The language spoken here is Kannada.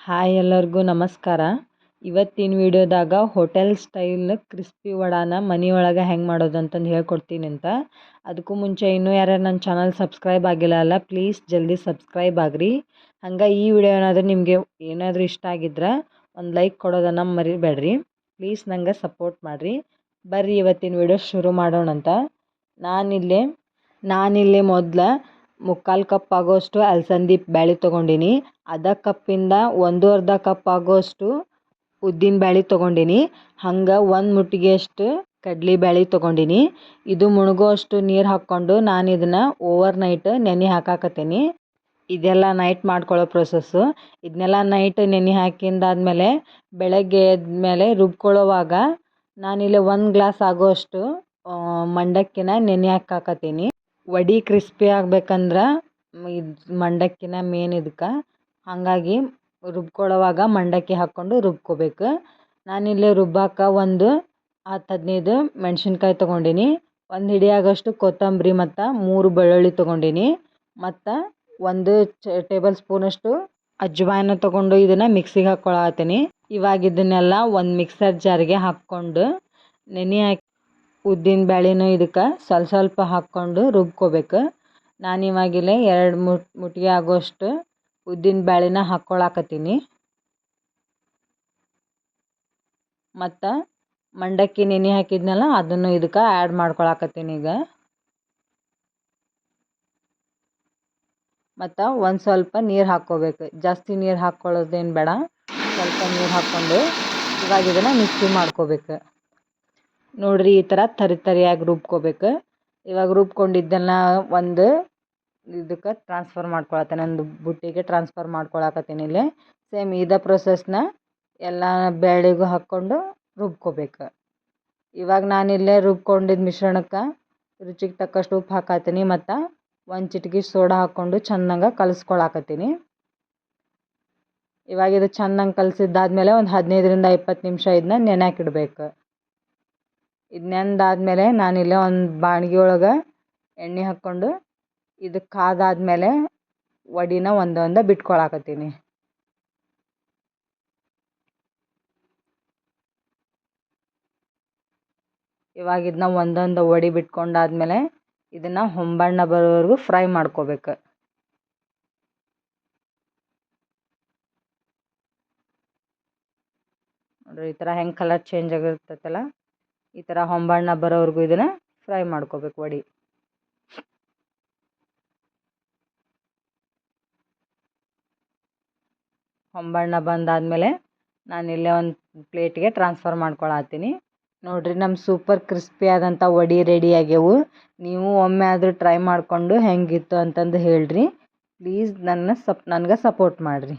ಹಾಯ್ ಎಲ್ಲರಿಗೂ ನಮಸ್ಕಾರ. ಇವತ್ತಿನ ವಿಡಿಯೋದಾಗ ಹೋಟೆಲ್ ಸ್ಟೈಲ್ ಕ್ರಿಸ್ಪಿ ವಡಾನ ಮನೆಯೊಳಗೆ ಹೆಂಗೆ ಮಾಡೋದು ಅಂತಂದು ಹೇಳ್ಕೊಡ್ತೀನಿ ಅಂತ. ಅದಕ್ಕೂ ಮುಂಚೆ ಇನ್ನೂ ಯಾರ್ಯಾರು ನನ್ನ ಚಾನಲ್ ಸಬ್ಸ್ಕ್ರೈಬ್ ಆಗಿಲ್ಲ ಅಲ್ಲ, ಪ್ಲೀಸ್ ಜಲ್ದಿ ಸಬ್ಸ್ಕ್ರೈಬ್ ಆಗ್ರಿ. ಹಂಗೆ ಈ ವಿಡಿಯೋ ಏನಾದರೂ ನಿಮಗೆ ಏನಾದರೂ ಇಷ್ಟ ಆಗಿದ್ರೆ ಒಂದು ಲೈಕ್ ಕೊಡೋದನ್ನು ಮರಿಬೇಡ್ರಿ. ಪ್ಲೀಸ್ ನಂಗೆ ಸಪೋರ್ಟ್ ಮಾಡಿರಿ. ಬರ್ರಿ ಇವತ್ತಿನ ವಿಡಿಯೋ ಶುರು ಮಾಡೋಣಂತ. ನಾನಿಲ್ಲಿ ನಾನಿಲ್ಲಿ ಮೊದಲು ಮುಕ್ಕಾಲು ಕಪ್ ಆಗೋಷ್ಟು ಅಲಸಂದಿ ಬ್ಯಾಳಿ ತೊಗೊಂಡೀನಿ. ಅರ್ಧ ಕಪ್ಪಿಂದ ಒಂದು ಅರ್ಧ ಕಪ್ ಆಗೋಷ್ಟು ಉದ್ದಿನ ಬ್ಯಾಳಿ ತೊಗೊಂಡೀನಿ. ಹಂಗೆ ಒಂದು ಮುಟ್ಟಿಗೆಯಷ್ಟು ಕಡ್ಲೆ ಬ್ಯಾಳೆ ತೊಗೊಂಡೀನಿ. ಇದು ಮುಣುಗೋ ಅಷ್ಟು ನೀರು ಹಾಕ್ಕೊಂಡು ನಾನು ಇದನ್ನು ಓವರ್ ನೈಟ್ ನೆನೆ ಹಾಕಾಕತ್ತೀನಿ. ಇದೆಲ್ಲ ನೈಟ್ ಮಾಡ್ಕೊಳ್ಳೋ ಪ್ರೊಸೆಸ್ಸು ಇದನ್ನೆಲ್ಲ ನೈಟ್ ನೆನೆ ಹಾಕಿಂದಾದ್ಮೇಲೆ ಬೆಳಗ್ಗೆ ಎದ್ಮೇಲೆ ರುಬ್ಕೊಳ್ಳೋವಾಗ ನಾನಿಲ್ಲಿ ಒಂದು ಗ್ಲಾಸ್ ಆಗೋಷ್ಟು ಮಂಡಕ್ಕಿನ ನೆನೆ ಹಾಕಾಕತ್ತೀನಿ. ವಡೆ ಕ್ರಿಸ್ಪಿ ಆಗ್ಬೇಕಂದ್ರೆ ಇದು ಮಂಡಕ್ಕಿನ ಮೇನ್ ಇದಕ್ಕೆ ಹಾಗಾಗಿ ರುಬ್ಕೊಳ್ಳೋವಾಗ ಮಂಡಕ್ಕಿ ಹಾಕ್ಕೊಂಡು ರುಬ್ಕೊಬೇಕು. ನಾನಿಲ್ಲಿ ರುಬ್ಬಾಕ ಒಂದು ಹತ್ತು ಹದಿನೈದು ಮೆಣಸಿನ್ಕಾಯಿ ತೊಗೊಂಡೀನಿ. ಒಂದು ಹಿಡಿಯಾಗಷ್ಟು ಕೊತ್ತಂಬರಿ ಮತ್ತು ಮೂರು ಬೆಳ್ಳುಳ್ಳಿ ತೊಗೊಂಡೀನಿ. ಮತ್ತು ಒಂದು ಚ ಟೇಬಲ್ ಸ್ಪೂನಷ್ಟು ಅಜ್ವಾನ ತೊಗೊಂಡು ಇದನ್ನು ಮಿಕ್ಸಿಗೆ ಹಾಕ್ಕೊಳತ್ತೀನಿ ಇವಾಗ ಇದನ್ನೆಲ್ಲ ಒಂದು ಮಿಕ್ಸರ್ ಜಾರಿಗೆ ಹಾಕ್ಕೊಂಡು ನೆನೆ ಹಾಕಿ ಉದ್ದಿನ ಬ್ಯಾಳಿನೂ ಇದಕ್ಕೆ ಸ್ವಲ್ಪ ಸ್ವಲ್ಪ ಹಾಕ್ಕೊಂಡು ರುಬ್ಕೋಬೇಕು. ನಾನು ಇವಾಗಿಲ್ಲೇ ಎರಡು ಮುಟ್, ಮುಟ್ಗೆ ಆಗೋಷ್ಟು ಉದ್ದಿನ ಬ್ಯಾಳಿನ ಹಾಕ್ಕೊಳಕತ್ತೀನಿ. ಮತ್ತು ಮಂಡಕ್ಕಿ ನೆನೆ ಹಾಕಿದ್ನಲ್ಲ ಅದನ್ನು ಇದಕ್ಕೆ ಆ್ಯಡ್ ಮಾಡ್ಕೊಳಕತ್ತೀನಿ ಈಗ. ಮತ್ತು ಒಂದು ಸ್ವಲ್ಪ ನೀರು ಹಾಕ್ಕೋಬೇಕು. ಜಾಸ್ತಿ ನೀರು ಹಾಕ್ಕೊಳ್ಳೋದೇನು ಬೇಡ. ಸ್ವಲ್ಪ ನೀರು ಹಾಕ್ಕೊಂಡು ಇವಾಗ ಇದನ್ನು ಮಿಕ್ಸಿ ಮಾಡ್ಕೋಬೇಕು. ನೋಡಿರಿ ಈ ಥರ ತರಿ ತರಿಯಾಗಿ ರುಬ್ಕೋಬೇಕು. ಇವಾಗ ರುಬ್ಕೊಂಡಿದ್ದೆಲ್ಲ ಒಂದು ಇದಕ್ಕೆ ಟ್ರಾನ್ಸ್ಫರ್ ಮಾಡ್ಕೊಳತ್ತೇನೆ, ಒಂದು ಬುಟ್ಟಿಗೆ ಟ್ರಾನ್ಸ್ಫರ್ ಮಾಡ್ಕೊಳಕತ್ತೀನಿ ಇಲ್ಲಿ. ಸೇಮ್ ಇದೇ ಪ್ರೊಸೆಸ್ನ ಎಲ್ಲ ಬೇಳೆಗೂ ಹಾಕ್ಕೊಂಡು ರುಬ್ಕೋಬೇಕು. ಇವಾಗ ನಾನಿಲ್ಲೇ ರುಬ್ಕೊಂಡಿದ್ದ ಮಿಶ್ರಣಕ್ಕೆ ರುಚಿಗೆ ತಕ್ಕಷ್ಟು ಉಪ್ಪು ಹಾಕತ್ತೀನಿ ಮತ್ತು ಒಂದು ಚಿಟಿಕೆ ಸೋಡಾ ಹಾಕ್ಕೊಂಡು ಚೆನ್ನಾಗಿ ಕಲಿಸ್ಕೊಳಕತ್ತೀನಿ. ಇವಾಗ ಇದು ಚೆನ್ನಾಗಿ ಕಲಸಿದ್ದಾದ್ಮೇಲೆ ಒಂದು ಹದಿನೈದರಿಂದ ಇಪ್ಪತ್ತು ನಿಮಿಷ ಇದನ್ನ ನೆನೆಯಾಕಿಡ್ಬೇಕು ಇದು ನೆಂದಾದ್ಮೇಲೆ ನಾನಿಲ್ಲೇ ಒಂದು ಬಾಣ್ಗೆ ಒಳಗೆ ಎಣ್ಣೆ ಹಾಕ್ಕೊಂಡು ಇದು ಕಾದಾದ್ಮೇಲೆ ವಡಿನ ಒಂದೊಂದೇ ಬಿಟ್ಕೊಳಕತ್ತೀನಿ. ಇವಾಗ ಇದನ್ನ ಒಂದೊಂದು ವಡೆ ಬಿಟ್ಕೊಂಡಾದ್ಮೇಲೆ ಇದನ್ನು ಹೊಂಬಣ್ಣ ಬರೋವರೆಗೂ ಫ್ರೈ ಮಾಡ್ಕೋಬೇಕು. ನೋಡ್ರಿ ಈ ಥರ ಹೆಂಗೆ ಕಲರ್ ಚೇಂಜ್ ಆಗಿರ್ತೈತಲ್ಲ? ಈ ಥರ ಹೊಂಬಣ್ಣ ಬರೋವರೆಗೂ ಇದನ್ನು ಫ್ರೈ ಮಾಡ್ಕೋಬೇಕು ವಡಿ. ಹೊಂಬಣ್ಣ ಬಂದಾದಮೇಲೆ ಇಲ್ಲೇ ಒಂದು ಪ್ಲೇಟ್ಗೆ ಟ್ರಾನ್ಸ್ಫರ್ ಮಾಡ್ಕೊಳತ್ತೀನಿ ನೋಡಿರಿ ನಮ್ಮ ಸೂಪರ್ ಕ್ರಿಸ್ಪಿ ಆದಂಥ ವಡಿ ರೆಡಿ ಆಗ್ಯವು. ನೀವು ಒಮ್ಮೆ ಆದರೂ ಟ್ರೈ ಮಾಡಿಕೊಂಡು ಹೆಂಗಿತ್ತು ಅಂತಂದು ಹೇಳ್ರಿ. ಪ್ಲೀಸ್ ನನ್ನ ಸಪ್ ನನಗೆ ಸಪೋರ್ಟ್ ಮಾಡಿರಿ.